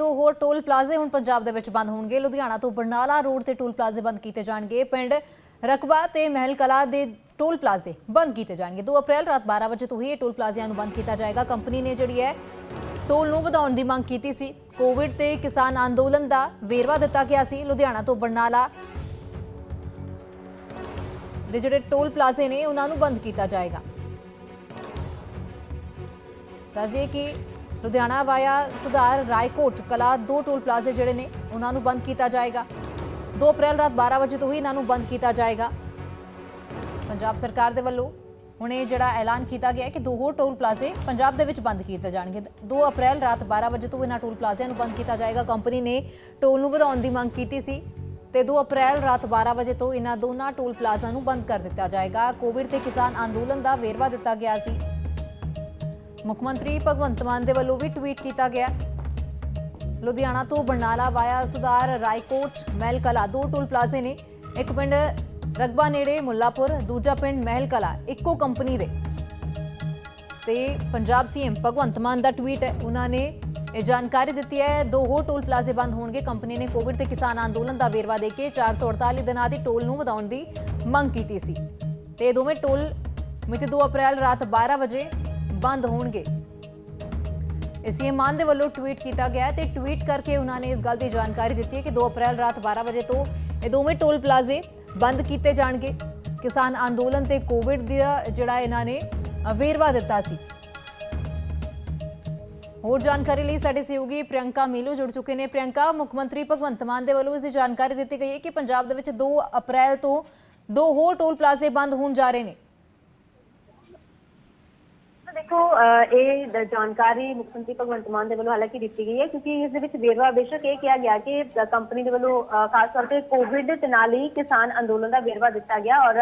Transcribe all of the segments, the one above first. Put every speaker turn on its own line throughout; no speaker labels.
ਦੋ ਹੋਰ ਟੋਲ ਪਲਾਜ਼ੇ ਹੁਣ ਪੰਜਾਬ ਦੇ ਵਿੱਚ ਬੰਦ ਹੋਣਗੇ। ਲੁਧਿਆਣਾ ਤੋਂ ਬਰਨਾਲਾ ਰੋਡ ਤੇ ਟੋਲ ਪਲਾਜ਼ੇ ਬੰਦ ਕੀਤੇ ਜਾਣਗੇ। ਪਿੰਡ ਰਕਬਾ ਤੇ ਮਹਿਲ ਕਲਾ ਦੇ ਟੋਲ ਪਲਾਜ਼ੇ ਬੰਦ ਕੀਤੇ ਜਾਣਗੇ। 2 ਅਪ੍ਰੈਲ ਰਾਤ 12 ਵਜੇ ਤੋਂ ਹੀ ਇਹ ਟੋਲ ਪਲਾਜ਼ਿਆਂ ਨੂੰ ਬੰਦ ਕੀਤਾ ਜਾਏਗਾ। ਕੰਪਨੀ ਨੇ ਜਿਹੜੀ ਹੈ ਟੋਲ ਨੂੰ ਵਧਾਉਣ ਦੀ ਮੰਗ ਕੀਤੀ ਸੀ। ਕੋਵਿਡ ਤੇ ਕਿਸਾਨ ਅੰਦੋਲਨ ਦਾ ਵੇਰਵਾ ਦਿੱਤਾ ਗਿਆ ਸੀ। ਲੁਧਿਆਣਾ ਤੋਂ ਬਰਨਾਲਾ ਦੇ ਜਿਹੜੇ ਟੋਲ ਪਲਾਜ਼ੇ ਨੇ, ਉਹਨਾਂ ਨੂੰ ਬੰਦ ਕੀਤਾ ਜਾਏਗਾ। ਦੱਸ ਕਿ ਲੁਧਿਆਣਾ ਵਾਇਆ ਸੁਧਾਰ ਰਾਏਕੋਟ ਕਲਾ ਦੋ ਟੋਲ ਪਲਾਜ਼ੇ ਜਿਹੜੇ ਨੇ, ਉਹਨਾਂ ਨੂੰ ਬੰਦ ਕੀਤਾ ਜਾਏਗਾ। 2 ਅਪ੍ਰੈਲ ਰਾਤ 12 ਵਜੇ ਤੋਂ ਹੀ ਇਹਨਾਂ ਨੂੰ ਬੰਦ ਕੀਤਾ ਜਾਏਗਾ। ਪੰਜਾਬ ਸਰਕਾਰ ਦੇ ਵੱਲੋਂ ਹੁਣ ਇਹ ਜਿਹੜਾ ਐਲਾਨ ਕੀਤਾ ਗਿਆ ਹੈ ਕਿ ਦੋ ਹੋਰ ਟੋਲ ਪਲਾਜ਼ੇ ਪੰਜਾਬ ਦੇ ਵਿੱਚ ਬੰਦ ਕੀਤੇ ਜਾਣਗੇ। 2 ਅਪ੍ਰੈਲ ਰਾਤ 12 ਵਜੇ ਤੋਂ ਇਹਨਾਂ ਟੋਲ ਪਲਾਜ਼ਿਆਂ ਨੂੰ ਬੰਦ ਕੀਤਾ ਜਾਏਗਾ। ਕੰਪਨੀ ਨੇ ਟੋਲ ਨੂੰ ਵਧਾਉਣ ਦੀ ਮੰਗ ਕੀਤੀ ਸੀ ਤੇ 2 ਅਪ੍ਰੈਲ ਰਾਤ 12 ਵਜੇ ਤੋਂ ਇਹਨਾਂ ਦੋਨਾਂ ਟੋਲ ਪਲਾਜ਼ਾ ਨੂੰ ਬੰਦ ਕਰ ਦਿੱਤਾ ਜਾਏਗਾ। ਕੋਵਿਡ ਤੇ ਕਿਸਾਨ ਅੰਦੋਲਨ ਦਾ ਵੇਰਵਾ ਦਿੱਤਾ ਗਿਆ ਸੀ। ਮੁੱਖ ਮੰਤਰੀ ਭਗਵੰਤ ਮਾਨ ਦੇ ਵੱਲੋਂ ਵੀ ਟਵੀਟ ਕੀਤਾ ਗਿਆ। ਲੁਧਿਆਣਾ ਤੋਂ ਬਰਨਾਲਾ ਵਾਇਆ ਸੁਧਾਰ ਰਾਏਕੋਟ ਮਹਿਲ ਕਲਾ ਦੋ ਟੋਲ ਪਲਾਜ਼ੇ ਨੇ। ਇੱਕ ਪਿੰਡ ਰਗਬਾ ਨੇੜੇ ਮੁੱਲਾਪੁਰ, ਦੂਜਾ ਪਿੰਡ ਮਹਿਲ ਕਲਾ ਇੱਕੋ ਕੰਪਨੀ ਦੇ। ਤੇ ਪੰਜਾਬ ਸੀਐਮ ਭਗਵੰਤ ਮਾਨ ਦਾ ਟਵੀਟ ਹੈ। ਉਹਨਾਂ ਨੇ ਇਹ ਜਾਣਕਾਰੀ ਦਿੱਤੀ ਹੈ, ਦੋ ਹੋਰ ਟੋਲ ਪਲਾਜ਼ੇ ਬੰਦ ਹੋਣਗੇ। ਕੰਪਨੀ ਨੇ ਕੋਵਿਡ ਤੇ ਕਿਸਾਨ ਅੰਦੋਲਨ ਦਾ ਵੇਰਵਾ ਦੇ ਕੇ 448 ਦਿਨਾਂ ਦੀ ਟੋਲ ਨੂੰ ਵਧਾਉਣ ਦੀ ਮੰਗ ਕੀਤੀ ਸੀ। ਤੇ ਦੋਵੇਂ ਟੋਲ ਮਿਤੀ 2 ਅਪ੍ਰੈਲ ਰਾਤ 12 ਵਜੇ ਬੰਦ ਹੋਣਗੇ। ਸੀਐਮ ਦੇ ਵੱਲੋਂ ਟਵੀਟ ਕੀਤਾ ਗਿਆ ਤੇ ਟਵੀਟ ਕਰਕੇ ਉਹਨਾਂ ਨੇ ਇਸ ਗੱਲ ਦੀ ਜਾਣਕਾਰੀ ਦਿੱਤੀ ਹੈ ਕਿ 2 ਅਪ੍ਰੈਲ ਰਾਤ 12 ਵਜੇ ਤੋਂ ਇਹ ਦੋਵੇਂ ਟੋਲ ਪਲਾਜ਼ੇ ਬੰਦ ਕੀਤੇ ਜਾਣਗੇ। ਕਿਸਾਨ ਅੰਦੋਲਨ ਤੇ ਕੋਵਿਡ ਦਾ ਜਿਹੜਾ ਇਹਨਾਂ ਨੇ ਵੇਰਵਾ ਦਿੱਤਾ ਸੀ। ਹੋਰ ਜਾਣਕਾਰੀ ਲਈ ਸਾਡੇ ਸਹਿਯੋਗੀ ਪ੍ਰਿਯੰਕਾ ਮੀਲੂ ਜੁੜ ਚੁੱਕੇ ਨੇ। ਪ੍ਰਿਯੰਕਾ, ਮੁੱਖ ਮੰਤਰੀ ਭਗਵੰਤ ਮਾਨ ਦੇ ਵੱਲੋਂ ਇਸ ਦੀ ਜਾਣਕਾਰੀ ਦਿੱਤੀ ਗਈ ਹੈ ਕਿ ਪੰਜਾਬ ਦੇ ਵਿੱਚ 2 ਅਪ੍ਰੈਲ ਤੋਂ ਦੋ ਹੋਰ ਟੋਲ ਪਲਾਜ਼ੇ ਬੰਦ ਹੋਣ ਜਾ ਰਹੇ ਨੇ।
ਦੇਖੋ ਇਹ ਦ- ਜਾਣਕਾਰੀ ਮੁੱਖ ਮੰਤਰੀ ਭਗਵੰਤ ਮਾਨ ਦੇ ਵੱਲੋਂ ਹਾਲਾਂਕਿ ਦਿੱਤੀ ਗਈ ਹੈ ਕਿਉਂਕਿ ਇਸ ਦੇ ਵਿੱਚ ਵੇਰਵਾ ਬੇਸ਼ੱਕ ਇਹ ਕਿਹਾ ਗਿਆ ਕਿ ਅ, ਕੰਪਨੀ ਦੇ ਵੱਲੋਂ ਅ, ਖਾਸ ਤੌਰ ਤੇ ਕੋਵਿਡ ਤੇ ਨਾਲ ਹੀ ਕਿਸਾਨ ਅੰਦੋਲਨ ਦਾ ਵੇਰਵਾ ਦਿੱਤਾ ਗਿਆ ਔਰ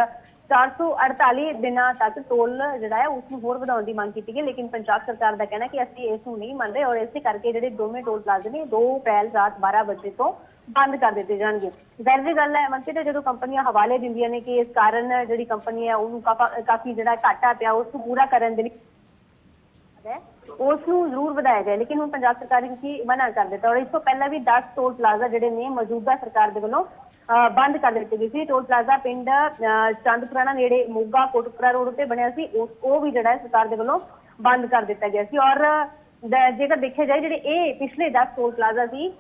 448 ਦਿਨਾਂ ਤੱਕ ਟੋਲ ਜਿਹੜਾ ਹੈ ਉਸ ਨੂੰ ਹੋਰ ਵਧਾਉਣ ਦੀ ਮੰਗ ਕੀਤੀ ਗਈ ਲੇਕਿਨ ਪੰਜਾਬ ਸਰਕਾਰ ਦਾ ਕਹਿਣਾ ਕਿ ਅਸੀਂ ਇਸ ਨੂੰ ਨਹੀਂ ਮੰਨਦੇ ਔਰ ਇਸੇ ਕਰਕੇ ਜਿਹੜੇ ਦੋਵੇਂ ਟੋਲ ਪਲਾਜ਼ੇ ਨੇ 2 ਅਪ੍ਰੈਲ ਰਾਤ 12 ਵਜੇ ਤੋਂ ਬੰਦ ਕਰ ਦਿੱਤੇ ਜਾਣਗੇ। ਜ਼ਾਹਿਰ ਜਿਹੀ ਗੱਲ ਹੈ ਮੰਤਰੀ ਤੇ ਜਦੋਂ ਕੰਪਨੀਆਂ ਹਵਾਲੇ ਦਿੰਦੀਆਂ ਨੇ ਕਿ ਇਸ ਕਾਰਨ ਜਿਹੜੀ ਕੰਪਨੀ ਹੈ ਉਹਨੂੰ ਕਾਫਾ- ਕਾਫੀ ਜਿਹੜਾ ਘਾਟਾ ਪਿਆ ਉਸ ਨੂੰ ਪੂਰਾ ਕਰਨ ਦੇ ਲਈ ਹੈ ਉਸ ਨੂੰ ਜ਼ਰੂਰ ਵਧਾਇਆ ਜਾਏ। ਲੇਕਿਨ ਹੁਣ ਪੰਜਾਬ ਸਰਕਾਰ ਨੇ ਕੀ ਮਨਾ ਕਰ ਦਿੱਤਾ? ਔਰ ਇਸ ਤੋਂ ਪਹਿਲਾਂ ਵੀ 10 ਟੋਲ ਪਲਾਜ਼ਾ ਜਿਹੜੇ ਨੇ, ਮੌਜੂਦਾ ਸਰਕਾਰ ਦੇ ਵੱਲੋਂ ਬੰਦ ਕਰ ਦਿੱਤੇ ਗਏ ਸੀ। ਟੋਲ ਪਲਾਜ਼ਾ ਪਿੰਡ ਚੰਦਪੁਰਾਣਾ ਨੇੜੇ ਮੋਗਾ ਕੋਟਪੁਰਾ ਰੋਡ ਤੇ ਬਣਿਆ ਸੀ। ਉਹ ਵੀ ਜਿਹੜਾ ਸਰਕਾਰ ਦੇ ਵੱਲੋਂ ਬੰਦ ਕਰ ਦਿੱਤਾ ਗਿਆ ਸੀ। ਔਰ ਜੇਕਰ ਦੇਖਿਆ ਜਾਏ, ਜਿਹੜੇ ਇਹ ਪਿਛਲੇ 10 ਟੋਲ ਪਲਾਜ਼ਾ ਸੀ,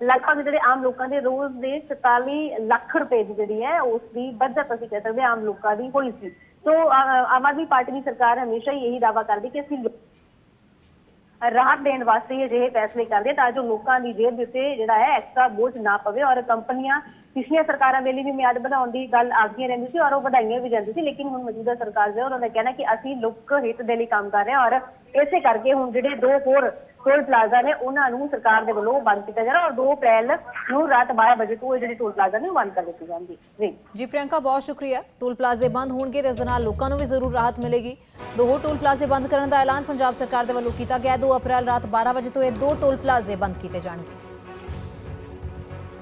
ਲਗਭਗ ਜਿਹੜੇ ਆਮ ਲੋਕਾਂ ਦੇ ਰੋਜ਼ ਦੇ 44 ਲੱਖ ਰੁਪਏ ਦੀ ਜਿਹੜੀ ਹੈ, ਉਸ ਦੀ ਬਚਤ ਅਸੀਂ ਕਹਿ ਸਕਦੇ ਹਾਂ, ਆਮ ਲੋਕਾਂ ਦੀ ਹੋਈ ਸੀ। ਸੋ ਅ- ਆਮ ਪਾਰਟੀ ਦੀ ਸਰਕਾਰ ਹਮੇਸ਼ਾ ਹੀ ਇਹੀ ਦਾਵਾ ਕਰਦੀ ਕਿ ਅਸੀਂ ਰਾਹਤ ਦੇਣ ਵਾਸਤੇ ਅਜਿਹੇ ਫੈਸਲੇ ਕਰਦੇ ਤਾਂ ਜੋ ਲੋਕਾਂ ਦੀ ਜੇਬ ਦੇ ਉੱਤੇ ਜਿਹੜਾ ਹੈ ਐਕਸਟਰਾ ਬੋਝ ਨਾ ਪਵੇ ਔਰ ਕੰਪਨੀਆਂ ਪਿਛਲੀਆਂ ਸਰਕਾਰਾਂ ਵੇਲੇ ਵੀ ਮਿਆਦ ਵਧਾਉਣ ਦੀ ਗੱਲ ਆਖਦੀਆਂ ਰਹਿੰਦੀ ਸੀ ਔਰ ਉਹ ਵਧਾਈਆਂ ਵੀ ਜਾਂਦੀ ਸੀ, ਲੇਕਿਨ ਹੁਣ ਮੌਜੂਦਾ ਸਰਕਾਰ ਜੋ ਉਹਨਾਂ ਦਾ ਕਹਿਣਾ ਕਿ ਅਸੀਂ ਲੋਕ ਹਿੱਤ ਦੇ ਲਈ ਕੰਮ ਕਰ ਰਹੇ ਹਾਂ ਔਰ ਇਸੇ ਕਰਕੇ ਹੁਣ ਜਿਹੜੇ ਦੋ ਹੋਰ ਟੋਲ ਪਲਾਜ਼ਾ ਨੇ ਉਹਨਾਂ ਨੂੰ ਸਰਕਾਰ ਦੇ ਵੱਲੋਂ ਬੰਦ ਕੀਤਾ ਜਾ ਰਿਹਾ ਔਰ 2 ਅਪ੍ਰੈਲ ਨੂੰ ਰਾਤ 12 ਵਜੇ ਤੋਂ ਇਹ ਜਿਹੜੇ ਟੋਲ ਪਲਾਜ਼ਾ ਨੇ ਬੰਦ ਕਰ ਦਿੱਤੇ ਜਾਣਗੇ। ਜੀ।
ਜੀ ਪ੍ਰਿਯੰਕਾ, ਬਹੁਤ ਸ਼ੁਕਰੀਆ। ਟੋਲ ਪਲਾਜ਼ੇ ਬੰਦ ਹੋਣਗੇ ਤੇ ਇਸ ਦੇ ਨਾਲ ਲੋਕਾਂ ਨੂੰ ਵੀ ਜ਼ਰੂਰ ਰਾਹਤ ਮਿਲੇਗੀ। ਦੋ ਟੋਲ ਪਲਾਜ਼ੇ ਬੰਦ ਕਰਨ ਦਾ ਐਲਾਨ ਪੰਜਾਬ ਸਰਕਾਰ ਦੇ ਵੱਲੋਂ ਕੀਤਾ ਗਿਆ। ਹੈ 2 ਅਪ੍ਰੈਲ ਰਾਤ 12 ਵਜੇ ਤੋਂ ਇਹ ਦੋ ਟੋਲ ਪਲਾਜ਼ੇ ਬੰਦ ਕੀਤੇ ਜਾਣਗੇ।